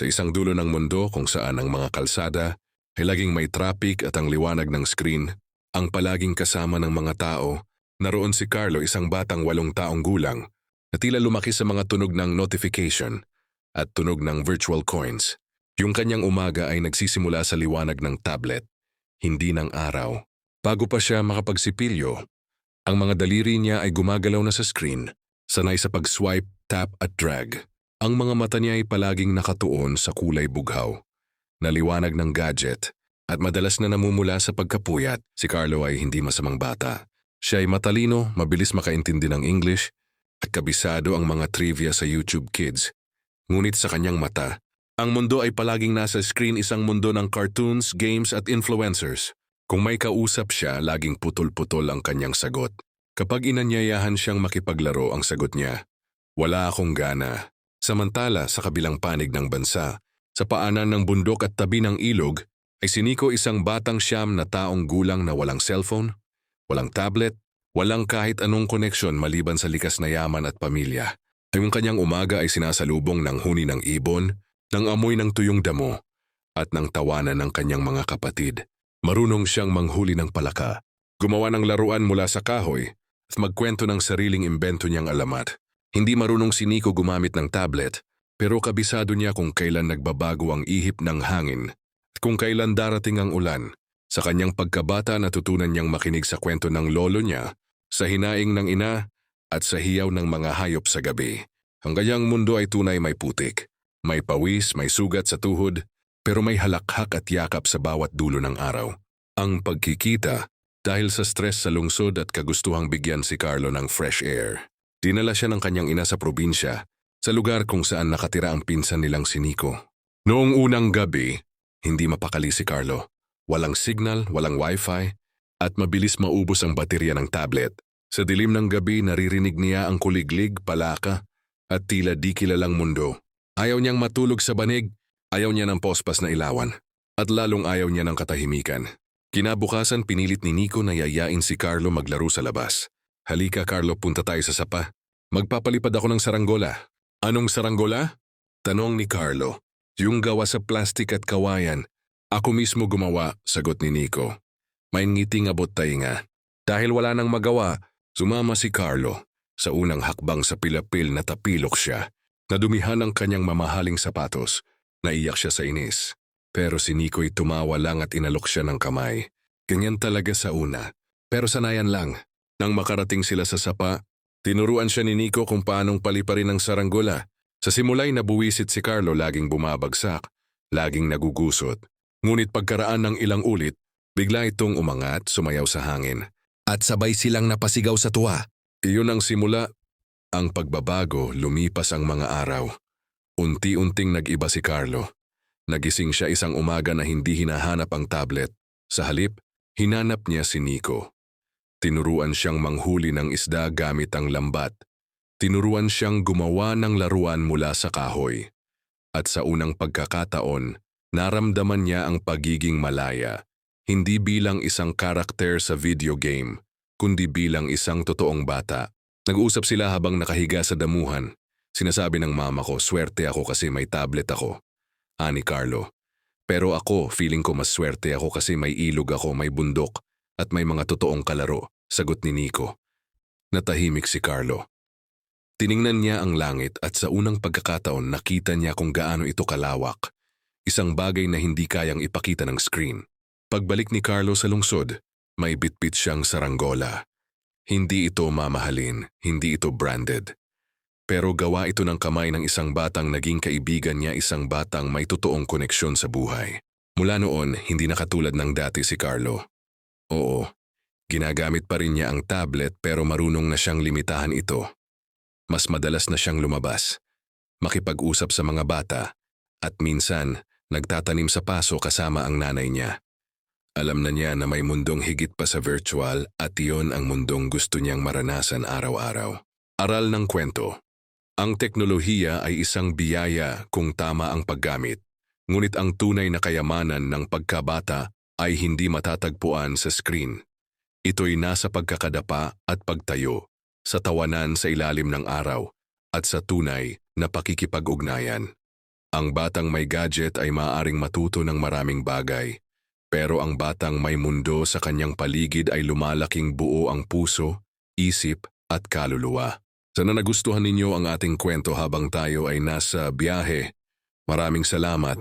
Sa isang dulo ng mundo kung saan ang mga kalsada ay laging may traffic at ang liwanag ng screen, ang palaging kasama ng mga tao, naroon si Carlo isang batang walong taong gulang na tila lumaki sa mga tunog ng notification at tunog ng virtual coins. Yung kanyang umaga ay nagsisimula sa liwanag ng tablet, hindi ng araw. Bago pa siya makapagsipilyo, ang mga daliri niya ay gumagalaw na sa screen, sanay sa pag-swipe, tap at drag. Ang mga mata niya ay palaging nakatuon sa kulay bughaw, na liwanag ng gadget, at madalas na namumula sa pagkapuyat, si Carlo ay hindi masamang bata. Siya ay matalino, mabilis makaintindi ng English, at kabisado ang mga trivia sa YouTube Kids. Ngunit sa kanyang mata, ang mundo ay palaging nasa screen isang mundo ng cartoons, games at influencers. Kung may kausap siya, laging putol-putol ang kanyang sagot. Kapag inanyayahan siyang makipaglaro ang sagot niya, wala akong gana. Samantala sa kabilang panig ng bansa, sa paanan ng bundok at tabi ng ilog, ay siniko isang batang siyam na taong gulang na walang cellphone, walang tablet, walang kahit anong koneksyon maliban sa likas na yaman at pamilya. Ang kanyang umaga ay sinasalubong ng huni ng ibon, ng amoy ng tuyong damo, at ng tawanan ng kanyang mga kapatid. Marunong siyang manghuli ng palaka, gumawa ng laruan mula sa kahoy, at magkwento ng sariling imbento niyang alamat. Hindi marunong si Nico gumamit ng tablet, pero kabisado niya kung kailan nagbabago ang ihip ng hangin at kung kailan darating ang ulan. Sa kanyang pagkabata natutunan niyang makinig sa kwento ng lolo niya, sa hinaing ng ina, at sa hiyaw ng mga hayop sa gabi. Ang kanyang mundo ay tunay may putik. May pawis, may sugat sa tuhod, pero may halakhak at yakap sa bawat dulo ng araw. Ang pagkikita, dahil sa stress sa lungsod at kagustuhang bigyan si Carlo ng fresh air. Dinala siya ng kanyang ina sa probinsya, sa lugar kung saan nakatira ang pinsan nilang si Nico. Noong unang gabi, hindi mapakali si Carlo. Walang signal, walang wifi, at mabilis maubos ang baterya ng tablet. Sa dilim ng gabi, naririnig niya ang kuliglig, palaka, at tila di kilalang mundo. Ayaw niyang matulog sa banig, ayaw niya ng pospas na ilawan, at lalong ayaw niya ng katahimikan. Kinabukasan pinilit ni Nico na yayain si Carlo maglaro sa labas. Halika Carlo, punta tayo sa sapa. Magpapalipad ako ng saranggola. Anong saranggola? Tanong ni Carlo. Yung gawa sa plastik at kawayan. Ako mismo gumawa, sagot ni Nico. May ngiting abot tainga. Dahil wala nang magawa, sumama si Carlo. Sa unang hakbang sa pilapil na tapilok siya. Nadumihan ang kanyang mamahaling sapatos. Naiyak siya sa inis. Pero si Nico'y tumawa lang at inalok siya ng kamay. Ganyan talaga sa una. Pero sanayan lang. Nang makarating sila sa sapa, tinuruan siya ni Nico kung paanong paliparin ang saranggola. Sa simulay nabuwisit si Carlo laging bumabagsak, laging nagugusot. Ngunit pagkaraan ng ilang ulit, bigla itong umangat, sumayaw sa hangin. At sabay silang napasigaw sa tuwa. Iyon ang simula. Ang pagbabago, lumipas ang mga araw. Unti-unting nag-iba si Carlo. Nagising siya isang umaga na hindi hinahanap ang tablet. Sa halip, hinanap niya si Nico. Tinuruan siyang manghuli ng isda gamit ang lambat. Tinuruan siyang gumawa ng laruan mula sa kahoy. At sa unang pagkakataon, naramdaman niya ang pagiging malaya, hindi bilang isang karakter sa video game, kundi bilang isang totoong bata. Nag-uusap sila habang nakahiga sa damuhan. Sinasabi ng mama ko, swerte ako kasi may tablet ako. Ani Carlo. Pero ako, feeling ko mas swerte ako kasi may ilog ako, may bundok, at may mga totoong kalaro, sagot ni Nico. Natahimik si Carlo. Tiningnan niya ang langit at sa unang pagkakataon nakita niya kung gaano ito kalawak. Isang bagay na hindi kayang ipakita ng screen. Pagbalik ni Carlo sa lungsod, may bitbit siyang saranggola. Hindi ito mamahalin, hindi ito branded. Pero gawa ito ng kamay ng isang batang naging kaibigan niya isang batang may totoong koneksyon sa buhay. Mula noon, hindi na katulad ng dati si Carlo. Oo, ginagamit pa rin niya ang tablet pero marunong na siyang limitahan ito. Mas madalas na siyang lumabas, makipag-usap sa mga bata, at minsan, nagtatanim sa paso kasama ang nanay niya. Alam na niya na may mundong higit pa sa virtual at iyon ang mundong gusto niyang maranasan araw-araw. Aral ng kwento. Ang teknolohiya ay isang biyaya kung tama ang paggamit, ngunit ang tunay na kayamanan ng pagkabata ay hindi matatagpuan sa screen. Ito'y nasa pagkakadapa at pagtayo, sa tawanan sa ilalim ng araw, at sa tunay na pakikipag-ugnayan. Ang batang may gadget ay maaaring matuto ng maraming bagay. Pero ang batang may mundo sa kanyang paligid ay lumalaking buo ang puso, isip at kaluluwa. Sana nagustuhan ninyo ang ating kwento habang tayo ay nasa biyahe. Maraming salamat